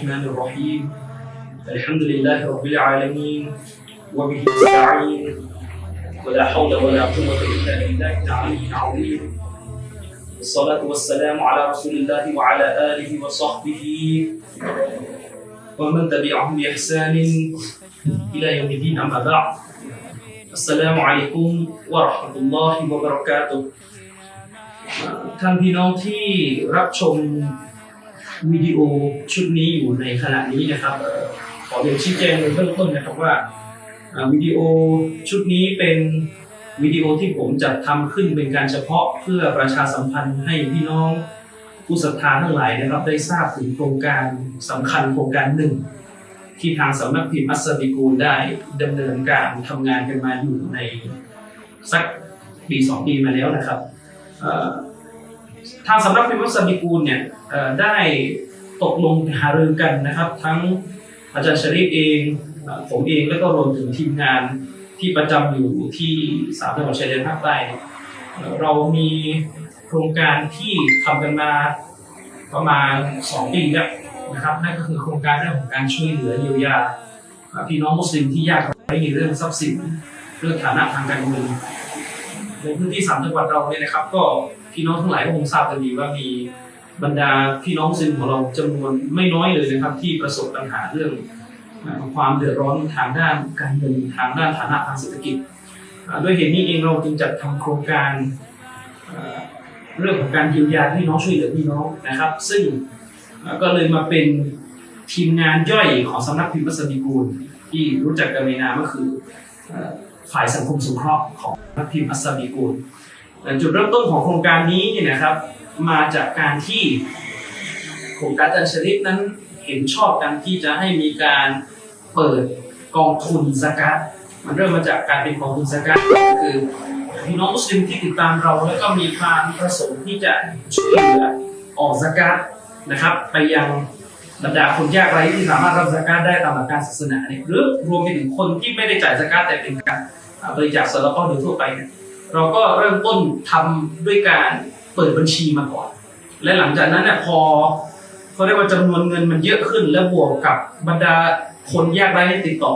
الرحمن الرحيم الحمد لله رب العالمين وبه نستعين ولا حول ولا قوة إلا بالله العلي العظيم والصلاة والسلام على رسول الله وعلى آله وصحبه ومن تبعهم بإحسان إلى يوم الدين أما بعد السلام عليكم ورحمة الله وبركاته ท่านพี่น้องที่รับชม วิดีโอชุดนี้อยู่ในขณะนี้นะครับ ขอเรียนชี้แจงในเบื้องต้นนะครับว่าวิดีโอชุดนี้เป็นวิดีโอที่ผมจัดทำขึ้นเป็นการเฉพาะเพื่อประชาสัมพันธ์ให้พี่น้องผู้ศรัทธาทั้งหลายนะครับ ได้ทราบถึงโครงการสำคัญโครงการหนึ่ง ที่ทางสำนักพิมพ์อัสบิกูลได้ดำเนินการทำงานกันมาอยู่ในสักปีสองปีมาแล้วนะครับ ทางสำนักพิมพ์อัสบิกูลเนี่ยได้ตกลงหารือกันนะครับ ทั้งอาจารย์ชริฟเองผมเองแล้วก็รวมถึงทีมงานที่ประจำอยู่ที่สามจังหวัดชายแดนภาคใต้เรามีโครงการที่ทำกันมาประมาณสองปีแล้วนะครับนั่นก็คือโครงการเรื่องของการช่วยเหลือเยียวยาพี่น้องมุสลิมที่ยากไร้ในเรื่องทรัพย์สินเรื่องฐานะทางการเงินในพื้นที่สามจังหวัดเราเนี่ยนะครับ ก็ พี่น้องทั้งหลายก็คงทราบกันดีว่ามีบรรดาพี่น้องมุสลิมของเราจำนวนไม่น้อยเลยนะครับ ที่ประสบปัญหาเรื่องความเดือดร้อนทางด้านการเงินทางด้านฐานะทางเศรษฐกิจด้วยเหตุนี้เองเราจึงจัดทำโครงการเรื่องของการเยียวยาพี่น้องช่วยเหลือพี่น้องนะครับ ซึ่งก็เลยมาเป็นทีมงานย่อยของสำนักพิมพ์วัสดีกูลที่รู้จักกันในนามก็คือฝ่ายสังคมสงเคราะห์ของนักพิมพ์อัสดีกูล จุดเริ่มต้นของโครงการนี้เนี่ยนะครับ มาจากการที่โครงการจันชริฟนั้นเห็นชอบกันที่จะให้มีการเปิดกองทุนสกัดมันเริ่มมาจากการเป็นกองทุนสกัดก็คือพี่น้องมุสลิมที่ติดตามเราแล้วก็มีความประสงค์ที่จะช่วยเหลือออกสกัดนะครับ ไปยังบรรดาคนยากไร้ที่สามารถรับสกาตได้ตามหลักการศาสนาเนี่ยหรือรวมไปถึงคนที่ไม่ได้จ่ายสกาตแต่เป็นการบริจาคสารพัดโดยทั่วไปเนี่ย เราก็เริ่มต้นทำด้วยการเปิดบัญชีมาก่อน และหลังจากนั้นเนี่ยพอเขาเรียกว่าจำนวนเงินมันเยอะขึ้น และบวกกับบรรดาคนยากไร้ที่ติดต่อ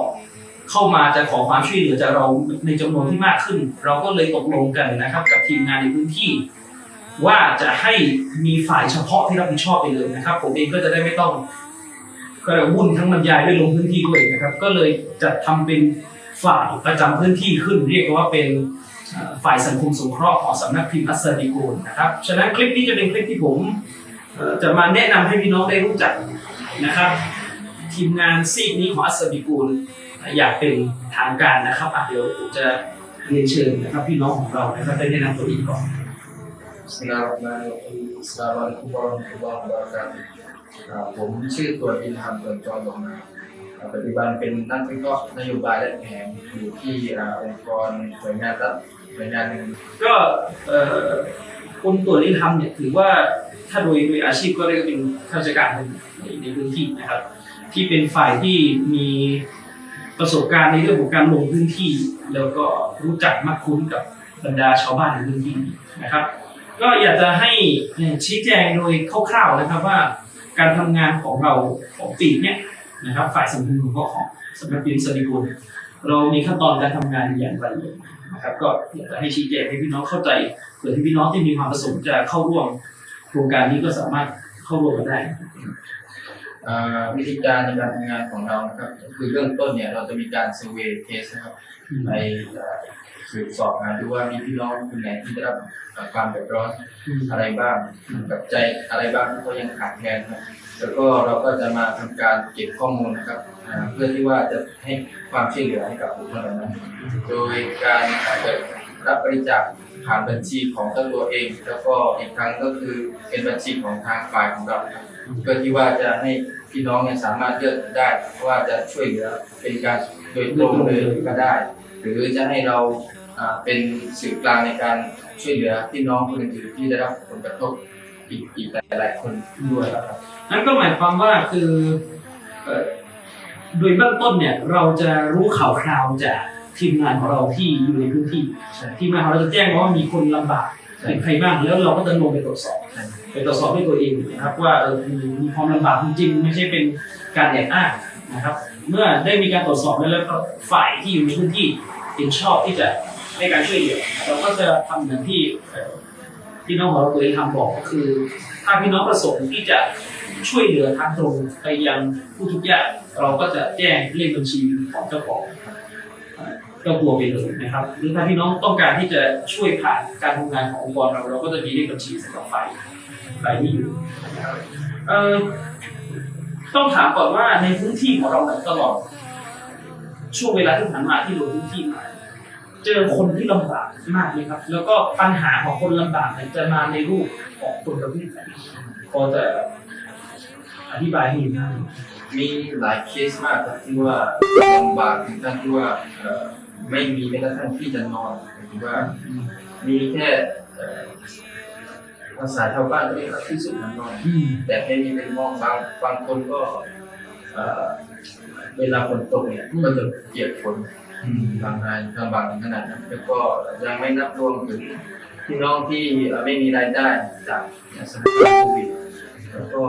เข้ามาจะขอความช่วยเหลือจากเราในจำนวนที่มากขึ้น เราก็เลยตกลงกันนะครับ กับทีมงานในพื้นที่ ว่าจะให้มีฝ่ายเฉพาะที่รับผิดชอบไปเลยนะครับ ผมเองก็จะได้ไม่ต้องก็เลยวุ่นทั้งบรรยายด้วยลงพื้นที่ด้วยนะครับ ก็เลยจัดทำเป็นฝ่ายประจำพื้นที่ขึ้น เรียกว่าเป็น ฝ่ายสังคมสงเคราะห์ของสำนักพิมพ์อัสดีกูลนะครับ ฉะนั้นคลิปนี้จะเป็นคลิปที่ผมจะมาแนะนำให้พี่น้องได้รู้จักนะครับ ทีมงานซีกนี้ของอัสดีกูลอยากเป็นทางการนะครับเดี๋ยวผมจะเรียนเชิญนะครับพี่น้องของเรานะครับได้แนะนำตัวเองก่อน Bismillahirrahmanirrahim. Assalamualaikum warahmatullahi wabarakatuh. อ่าผมชื่อตัวอินทามเกินจอลงมาปัจจุบันเป็นนักวิเคราะห์นโยบายและแผนอยู่ที่อ่าองค์กรหน่วยงานรัฐ หน่วยงานหนึ่งก็คนตรวจที่ทำเนี่ยถือว่าถ้าโดยโดยอาชีพก็เรียกเป็นข้าราชการในในพื้นที่นะครับ ที่เป็นฝ่ายที่มีประสบการณ์ในเรื่องของการลงพื้นที่ แล้วก็รู้จักมักคุ้นกับบรรดาชาวบ้านในพื้นที่นะครับ ก็อยากจะให้ชี้แจงโดยคร่าวๆนะครับว่า การทำงานของเราของปีเนี่ยนะครับ ฝ่ายสัมสงเคราะห์ของสำนักพิมพ์สติกุล เรามีขั้นตอนการทำงานอย่างไรนะครับ ก็อยากจะให้ชี้แจงให้พี่น้องเข้าใจเผื่อที่พี่น้องที่มีความประสงค์จะเข้าร่วมโครงการนี้ก็สามารถเข้าร่วมกันได้อ่าวิธีการในการทำงานของเรานะครับ คือเริ่มต้นเนี่ยเราจะมีการ survey test นะครับไปอ่าสืบสอบหาดูว่ามีพี่น้องคนไหนที่ได้รับอ่าความเดือดร้อนอะไรบ้างกับใจอะไรบ้างที่เขายังขาดแคลนครับแล้วก็เราก็จะมาทำการเก็บข้อมูลนะครับ เพื่อที่ว่าจะให้ความช่วยเหลือให้กับบุคคลเหล่านั้น โดยการเปิดรับบริจาคผ่านบัญชีของเจ้าตัวเอง แล้วก็อีกครั้งก็คือเป็นบัญชีของทางฝ่ายของเราครับเพื่อที่ว่าจะให้พี่น้องเนี่ยสามารถเลือกได้ว่าจะช่วยเหลือเป็นการโดยตรงเลยก็ได้ หรือจะให้เราเป็นสื่อกลางในการช่วยเหลือพี่น้องคนอื่นที่ได้รับผลกระทบอีกอีกหลายๆคนด้วยครับนั่นก็หมายความว่าคือ โดยเบื้องต้นเนี่ยเราจะรู้ข่าวคราวจากทีมงานของเราที่อยู่ในพื้นที่ใช่ทีมงานของเราจะแจ้งว่ามีคนลำบากใช่เป็นใครบ้างแล้วเราก็จะลงไปตรวจสอบไปตรวจสอบด้วยตัวเองนะครับว่ามีความลำบากจริงไม่ใช่เป็นการแอบอ้างนะครับเมื่อได้มีการตรวจสอบแล้วแล้วก็ฝ่ายที่อยู่ในพื้นที่เห็นชอบที่จะให้การช่วยเหลือเราก็จะทำเหมือนที่พี่น้องของเราตัวเองทำบอกก็คือ ถ้าพี่น้องประสงค์ที่จะ ช่วยเหลือทางตรงไปยังผู้ทุกข์ยากเราก็จะแจ้งเลขบัญชีของเจ้าของเจ้าตัวไปเลยนะครับ หรือถ้าพี่น้องต้องการที่จะช่วยผ่านการทำงานขององค์กรเราเราก็จะมีเลขบัญชีสำหรับฝ่ายฝ่ายนี้อยู่ต้องถามก่อนว่าในพื้นที่ของเราตลอดช่วงเวลาที่ผ่านมาที่ลงพื้นที่มาเจอคนที่ลำบากมากเลยครับ แล้วก็ปัญหาของคนลำบากจะมาในรูปของคนประเภทไหนพอจะ อธิบายให้เห็นภาพไหมมีหลายเคสมากครับที่ว่าลำบากถึงขั้นที่ว่าเอ่อไม่มีแม้กระทั่งที่จะนอนหรือว่า มีแค่เอ่อภาษาชาวบ้านเรียกว่าที่สุดนั้นนอน อืมแต่ไม่มีเป็นมองบางบางคนก็เอ่อเวลาฝนตกเนี่ยก็จะเปียกฝนบางรายลำบากถึงขนาดนั้นแล้วก็ยังไม่นับรวมถึงพี่น้องที่เอ่อไม่มีรายได้จากสถานการณ์โควิดแล้วก็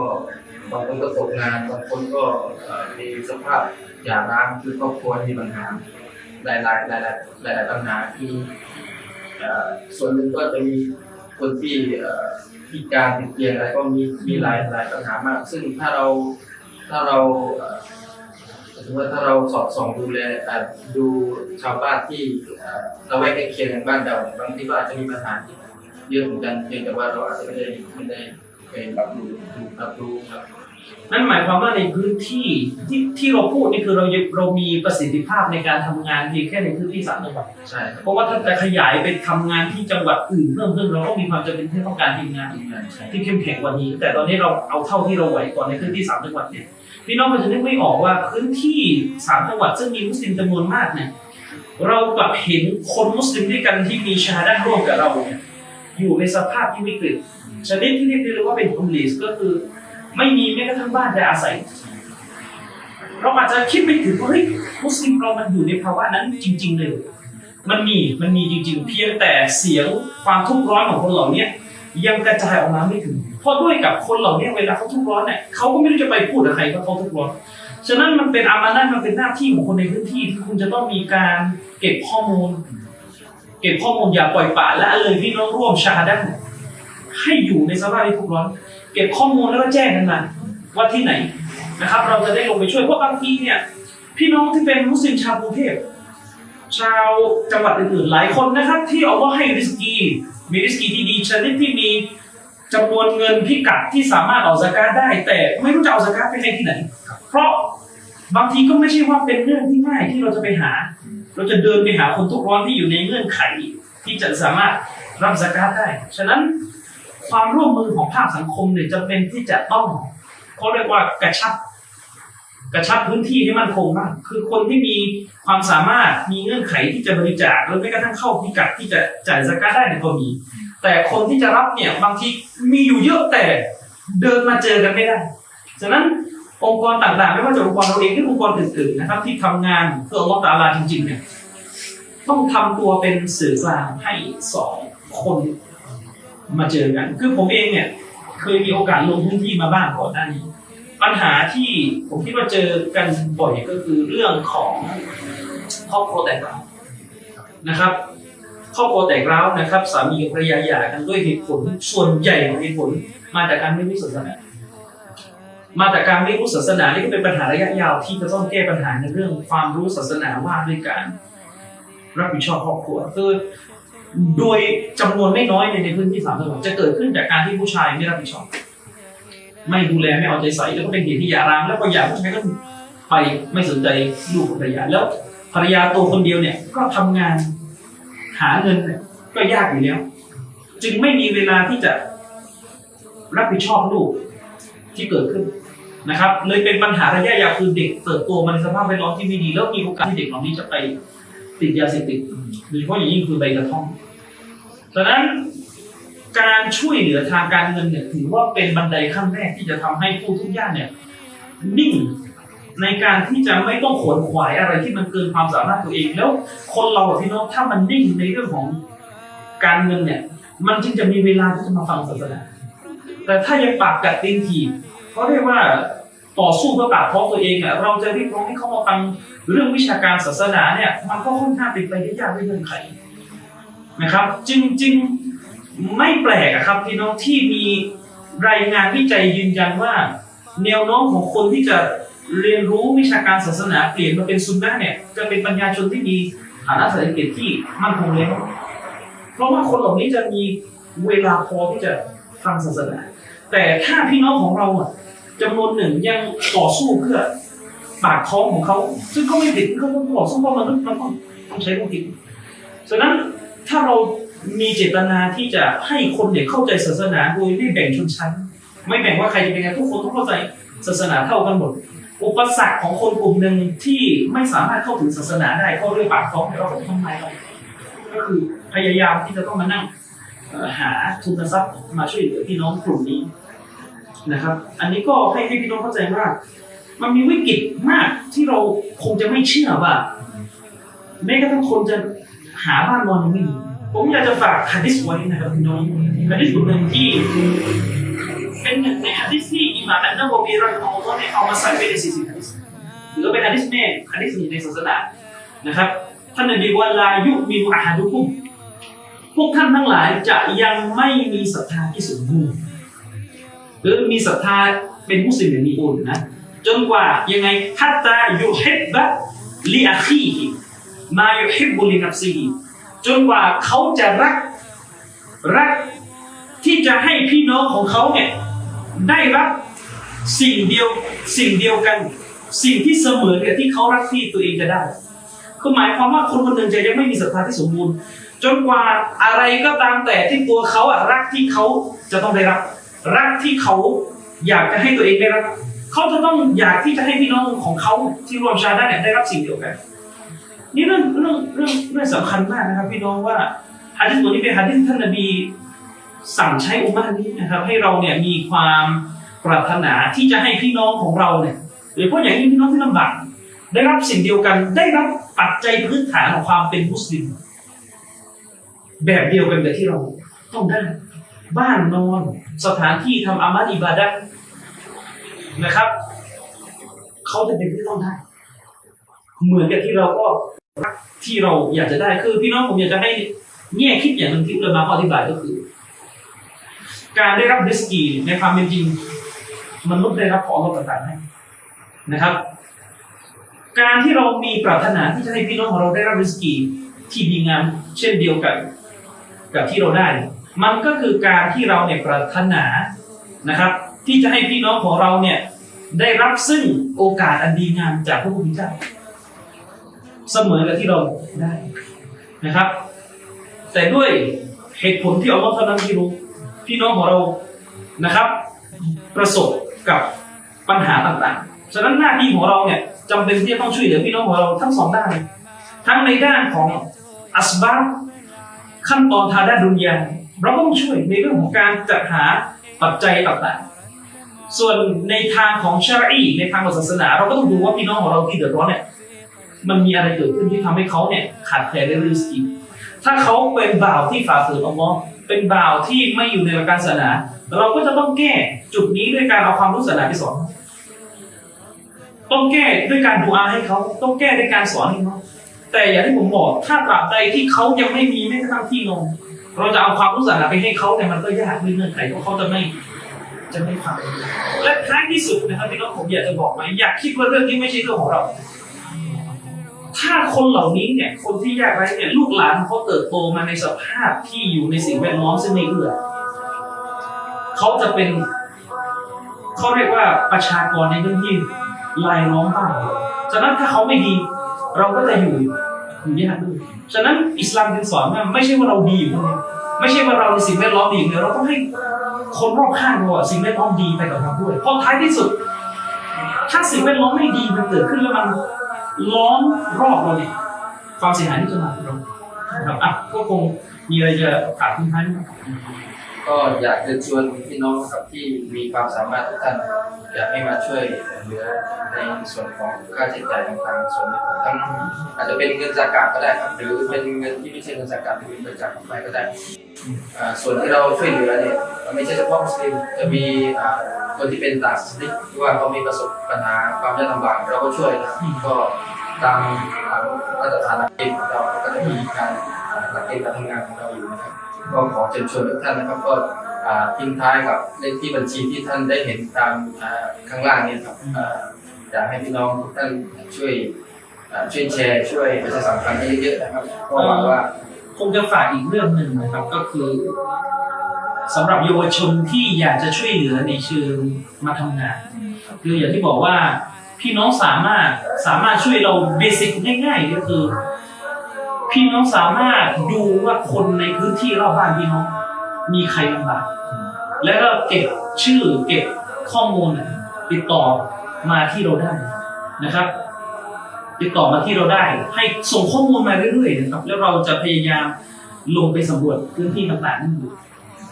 บางคนก็ตกงานบางคนก็มีสภาพหย่าร้างคือครอบครัวมีปัญหาหลายๆหลายๆหลายปัญหาคือเอ่ส่วนหนึ่งก็จะมีคนที่อ่อพิการติดเตียงอะไรก็มีมีหลายหลายปัญหามาก ซึ่งถ้าเราถ้าเราเอ่อสมมติว่าถ้าเราสอดส่องดูแลดูชาวบ้านที่เอ่อเราไว้ใกล้เคียงกันบ้านเราบางทีก็อาจจะมีปัญหาเยอะเหมือนกันเพียงแต่ว่าเราอาจจะไม่ได้ไม่ได้ ไปรับรู้รับรู้ครับนั่นหมายความว่าในพื้นที่ที่ที่เราพูดนี่คือเรายังเรามีประสิทธิภาพในการทำงานเพียงแค่ในพื้นที่สามจังหวัดใช่ครับเพราะว่าถ้าจะขยายไปทำงานที่จังหวัดอื่นเพิ่มขึ้นเราก็มีความจำเป็นที่ต้องการทีมงานทีมงานใช่ที่เข้มแข็งกว่านี้ แต่ตอนนี้เราเอาเท่าที่เราไหวก่อนในพื้นที่สามจังหวัดเนี่ยพี่น้องมันจะนึกไม่ออกว่าพื้นที่สามจังหวัดซึ่งมีมุสลิมจำนวนมากเนี่ยเรากลับเห็นคนมุสลิมด้วยกันที่มีชาดาร่วมกับเราเนี่ย อยู่ในสภาพที่วิกฤตชนิดที่เรียกได้ว่าเป็นฮอมเลสก็คือ ไม่มีแม้กระทั่งบ้านจะอาศัยเราอาจจะคิดไม่ถึงว่าเฮ้ยมุสลิมเรามันอยู่ในภาวะนั้นจริง ๆ เลย มันมีมันมีจริง ๆ เพียงแต่เสียงความทุกข์ร้อนของคนเหล่านี้ยังกระจายออกมาไม่ถึง เพราะด้วยกับคนเหล่านี้เวลาเขาทุกข์ร้อนเนี่ยเขาก็ไม่รู้จะไปพูดกับใครว่าเขาทุกข์ร้อนฉะนั้นมันเป็นอามานะมันเป็นหน้าที่ของคนในพื้นที่ที่คุณจะต้องมีการเก็บข้อมูล ก็บข้อมูลอย่าปล่อยปละละเลยพี่น้องร่วมชาดันให้อยู่ในสภาพที่ทุกข์ร้อน เก็บข้อมูลแล้วก็แจ้งกันมาว่าที่ไหนนะครับ เราจะได้ลงไปช่วยเพราะบางทีเนี่ย พี่น้องที่เป็นมุสลิมชาวกรุงเทพชาวจังหวัดอื่นๆหลายคนนะครับ ที่เอาว่าให้ริสกีมีริสกีที่ดีชนิดที่มีจำนวนเงินพิกัดที่สามารถออกสกาดได้ แต่ไม่รู้จะเอาสกาดไปให้ที่ไหน เพราะบางทีก็ไม่ใช่ว่าเป็นเรื่องที่ง่ายที่เราจะไปหา เราจะเดินไปหาคนทุกร้อนที่อยู่ในเงื่อนไขที่จะสามารถรับสกาดได้ ฉะนั้นความร่วมมือของภาคสังคมเนี่ยจะเป็นที่จะต้องเขาเรียกว่ากระชับ กระชับพื้นที่ให้มันคงมาก คือคนที่มีความสามารถมีเงื่อนไขที่จะบริจาคหรือแม้กระทั่งเข้าพิกัดที่จะจ่ายสกาได้เนี่ยก็มี แต่คนที่จะรับเนี่ยบางทีมีอยู่เยอะแต่เดินมาเจอกันไม่ได้ ฉะนั้น องค์กรต่างๆ ไม่ว่าจะองค์กรเราเองหรือองค์กรอื่นๆนะครับ ที่ทำงานเพื่ออัลลอฮฺตะอาลาจริงๆเนี่ยต้องทำตัวเป็นสื่อกลางให้สองคนมาเจอกัน คือผมเองเนี่ยเคยมีโอกาสลงพื้นที่มาบ้างก่อนหน้านี้ ปัญหาที่ผมคิดว่าเจอกันบ่อยก็คือเรื่องของครอบครัวแตกร้าวนะครับครอบครัวแตกร้าวนะครับ สามีภรรยาหย่ากันด้วยเหตุผลส่วนใหญ่ของเหตุผลมาจากการไม่รู้ศาสนา มาจากการไม่รู้ศาสนานี่ก็เป็นปัญหาระยะยาวที่จะต้องแก้ปัญหาในเรื่องความรู้ศาสนาว่าด้วยการรับผิดชอบครอบครัวคือโดยจำนวนไม่น้อยในในพื้นที่สามจังหวัดจะเกิดขึ้นจากการที่ผู้ชายไม่รับผิดชอบ ไม่ดูแลไม่เอาใจใส่แล้วก็เป็นเหตุที่หย่าร้างแล้วพอหย่าผู้ชายก็ไปไม่สนใจลูกของภรรยาแล้วภรรยาตัวคนเดียวเนี่ยก็ทำงานหาเงินก็ยากอยู่แล้ว จึงไม่มีเวลาที่จะรับผิดชอบลูกที่เกิดขึ้น นะครับเลยเป็นปัญหาระยะยาวคือเด็กเติบโตมาในสภาพแวดล้อมที่ไม่ดีแล้วมีโอกาสที่เด็กเหล่านี้จะไปติดยาเสพติดโดยเฉพาะอย่างยิ่งคือใบกระท่อมดังนั้นการช่วยเหลือทางการเงินเนี่ยถือว่าเป็นบันไดขั้นแรกที่จะทำให้ผู้ทุกข์ยากเนี่ยนิ่งในการที่จะไม่ต้องขวนขวายอะไรที่มันเกินความสามารถตัวเอง แล้วคนเราพี่น้องถ้ามันนิ่งในเรื่องของการเงินเนี่ย มันจึงจะมีเวลาที่จะมาฟังศาสนาแต่ถ้ายังปากกัดตีนถีบเขาเรียกว่า ต่อสู้เพื่อปากท้องตัวเองอะเราจะเรียกร้องให้เขามาฟังเรื่องวิชาการศาสนาเนี่ย มันก็ค่อนข้างเป็นไปได้ยากด้วยเงื่อนไขนะครับ จึงจึงไม่แปลกครับพี่น้องที่มีรายงานวิจัยยืนยันว่า แนวโน้มของคนที่จะเรียนรู้วิชาการศาสนาเปลี่ยนมาเป็นซุนนะเนี่ยจะเป็นปัญญาชนที่มีฐานะเศรษฐกิจที่มั่นคงแล้วเพราะว่าคนเหล่านี้จะมีเวลาพอที่จะฟังศาสนา แต่ถ้าพี่น้องของเราอะ จำนวนหนึ่งยังต่อสู้เพื่อปากท้องของเขา ซึ่งก็ไม่ผิดเขาต้องต่อสู้เพราะมนุษย์มันต้องต้องใช้ความคิดฉะนั้นถ้าเรามีเจตนาที่จะให้คนเนี่ยเข้าใจศาสนาโดยไม่แบ่งชนชั้น ไม่แบ่งว่าใครจะเป็นไงทุกคนต้องเข้าใจศาสนาเท่ากันหมด อุปสรรคของคนกลุ่มหนึ่งที่ไม่สามารถเข้าถึงศาสนาได้เพราเรื่องปากท้องเราทำไมเราก็คือพยายามที่จะต้องมานั่งหาทุนทรัพย์มาช่วยเหลือพี่น้องกลุ่มนี้ นะครับ อันนี้ก็ให้ให้พี่น้องเข้าใจว่า มันมีวิกฤตมากที่เราคงจะไม่เชื่อว่าแม้กระทั่งคนจะหาบ้านนอนยังไม่มีผมอยากจะฝากฮะดิษไว้นะครับพี่น้องฮะดิษบทหนึ่งที่เป็นหนึ่งในฮะดิษที่อิหม่ามอันนะวะวีรอฮิมะฮุลลอฮ์เนี่ยเอามาใส่ไว้ในสี่สิบฮะดิษหรือว่าเป็นฮะดิษแม่ฮะดิษหนึ่งในศาสนานะครับท่านนบีว่าลายุมินอะฮาดุคุมพวกท่านทั้งหลายจะยังไม่มีศรัทธาที่สมบูรณ์ รือมีศรัทธาเป็นมุสลิมอย่างมีบุญนะจนกว่ายังไงฮัตตายุฮิบบะลิอาคีมายุฮิบบุลินัฟซีจนกว่าเขาจะรักรักที่จะให้พี่น้องของเขาเนี่ยได้รับสิ่งเดียวสิ่งเดียวกัน สิ่งที่เสมอกับที่เขารักที่ตัวเองจะได้คือหมายความว่าคนคนหนึ่งจะยังไม่มีศรัทธาที่สมบูรณ์ จนกว่าอะไรก็ตามแต่ที่ตัวเขาอะรักที่เขาจะต้องได้รับ รักที่เขาอยากจะให้ตัวเองได้รับ เขาจะต้องอยากที่จะให้พี่น้องของเขาที่รวมชาติเนี่ยได้รับสิ่งเดียวกัน นี่เรื่องเรื่องเรื่องเรื่องสำคัญมากนะครับ พี่น้องว่าฮะดิษตัวนี้เป็นฮะดิษท่านนบีสั่งใช้อุมมานี้นะครับ ให้เราเนี่ยมีความปรารถนาที่จะให้พี่น้องของเราเนี่ยโดยเฉพาะอย่างยิ่งพี่น้องที่ลำบากได้รับสิ่งเดียวกัน ได้รับปัจจัยพื้นฐานของความเป็นมุสลิม แบบเดียวกันกับที่เราต้องได้ บ้านนอน สถานที่ทำอามัดอิบาดะนะครับเขาจะเป็นที่ต้องได้ เหมือนกับที่เราก็ที่เราอยากจะได้คือ พี่น้องผมอยากจะให้แง่คิดอย่างหนึ่งที่อุลามะเขาอธิบายก็คือ การได้รับริสกีในความเป็นจริงมนุษย์ได้รับของเราต่างๆให้นะครับ การที่เรามีปรารถนาที่จะให้พี่น้องของเราได้รับริสกีที่ดีงามเช่นเดียวกัน กับที่เราได้ มันก็คือการที่เราเนี่ยปรารถนานะครับ ที่จะให้พี่น้องของเราเนี่ยได้รับซึ่งโอกาสอันดีงามจากพระผู้เป็นเจ้าเสมอกับที่เราได้นะครับ แต่ด้วยเหตุผลที่อัลลอฮ์เท่านั้นที่รู้ พี่น้องของเรานะครับ ประสบกับปัญหาต่างๆ ฉะนั้นหน้าที่ของเราเนี่ยจำเป็นที่จะต้องช่วยเหลือพี่น้องของเราทั้งสองด้านทั้งในด้านของอัสบาบขั้นตอนทางด้านดุนยา เราก็ต้องช่วยในเรื่องของการจัดหาปัจจัยต่างๆ ส่วนในทางของชารีในทางของศาสนา เราก็ต้องดูว่าพี่น้องของเราที่เดือดร้อนเนี่ยมันมีอะไรเกิดขึ้นที่ทำให้เขาเนี่ยขาดแคลนในริสกีถ้าเขาเป็นบ่าวที่ฝ่าฝืนอัลลอฮ์เป็นบ่าวที่ไม่อยู่ในหลักการศาสนา เราก็จะต้องแก้จุดนี้ด้วยการเอาความรู้ศาสนาไปสอนต้องแก้ด้วยการดูอาให้เขาต้องแก้ด้วยการสอนให้เขาแต่อย่างที่ผมบอกถ้าตราบใดที่เขายังไม่มีแม้กระทั่งที่นอน เราจะเอาความรู้ศาสนาไปให้เขาเนี่ยมันก็ยากด้วยเงื่อนไขเพราะเขาจะไม่จะไม่ฟังและท้ายที่สุดนะครับพี่น้องผมอยากจะบอกไหมอยากคิดว่าเรื่องนี้ไม่ใช่เรื่องของเรา ถ้าคนเหล่านี้เนี่ยคนที่ยากไร้เนี่ยลูกหลานเขาเติบโตมาในสภาพที่อยู่ในสิ่งแวดล้อมซึ่งไม่เอื้อเขาจะเป็นเขาเรียกว่าประชากรในเรื่องที่ลายล้อมบ้านเราฉะนั้นถ้าเขาไม่ดี เราก็จะอยู่อยู่ยากด้วย ฉะนั้นอิสลามจึงสอนว่าไม่ใช่ว่าเราดีอยู่คนเดียไม่ใช่ว่าเราในสิ่งแวดล้อมดีอย่างเดียวเราต้องให้คนรอบข้างเราอะสิ่งแวดล้อมดีไปกับเราด้วยเพราะท้ายที่สุด ถ้าสิ่งแวดล้อมไม่ดีมันเกิดขึ้นแล้วมันล้อมรอบเราเนี่ยความเสียหายที่จะมาถึงเราครับอะก็คงมีอะไรจะฝากทิ้งท้ายไหม ก็อยากจะชวนพี่น้องครับที่มีความสามารถทุกท่านอยากให้มาช่วยเหลือในส่วนของค่าใช้จ่ายต่างๆส่วนทั้งอาจจะเป็นเงินจากการก็ได้ครับหรือเป็นเงินที่ไม่ใช่เงินจากการที่เป็นบรินจาคออกไปก็ได้ส่วนที่เราช่วยเหลือเนี่ยไม่ใช่เฉพาะมุสลิมจะมีคนที่เป็นต่างศาสนาที่ว่าเขามีประสบปัญหาความยากลำบากเราก็ช่วยนะก็ตามตามาตรฐานหลักเกณฑ์ของเราก็จะมีการหลักเกณฑ์การทำงานของเรา ก็ขอเชิญชวนทุกท่านนะครับก็ทิ้งท้ายกับเลขที่บัญชีที่ท่านได้เห็นตามข้างล่างเนี่ยครับอยากให้พี่น้องทุกท่านช่วยช่วยแชร์ช่วยประชาสัมพันธ์ให้เยอะๆนะครับก็หวังว่าคงจะฝากอีกเรื่องหนึ่งนะครับก็คือสำหรับเยาวชนที่อยากจะช่วยเหลือในเชิงมาทำงานคืออย่างที่บอกว่าพี่น้องสามารถสามารถช่วยเราเบสิกง่ายๆก็คือ พี่น้องสามารถดูว่าคนในพื้นที่รอบบ้านพี่น้อง มีใครลำบากแล้วก็เก็บชื่อเก็บข้อมูลติดต่อมาที่เราได้นะครับ ติดต่อมาที่เราได้ ให้ส่งข้อมูลมาเรื่อยๆนะครับ แล้วเราจะพยายามลงไปสำรวจพื้นที่ต่างๆนั่นอยู่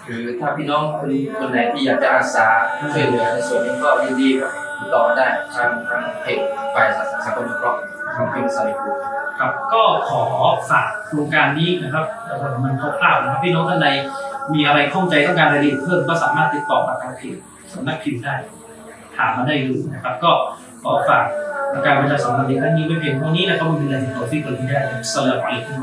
คือถ้าพี่น้องคนคนไหนที่อยากจะอาสาช่วยเหลือในส่วนนี้ก็ยินดีครับติดต่อได้ทางทางเพจฝ่ายสังคมสงเคราะห์ ทางพิมพ์สายบุครับก็ขอฝากโครงการนี้นะครับมันคร่าวๆนะครับพี่น้องท่านใดมีอะไรข้องใจต้องการรายละเอียดเพิ่มก็สามารถติดต่อมาทางเพจสำนักพิมพ์ได้ ถามมาได้เลยนะครับ ก็ขอฝากการประชาสัมพันธ์ในครั้งนี้ไว้เพียงเท่านี้นะครับวันนี้เราจะขอที่คนที่ได้สลามอะลัยกุม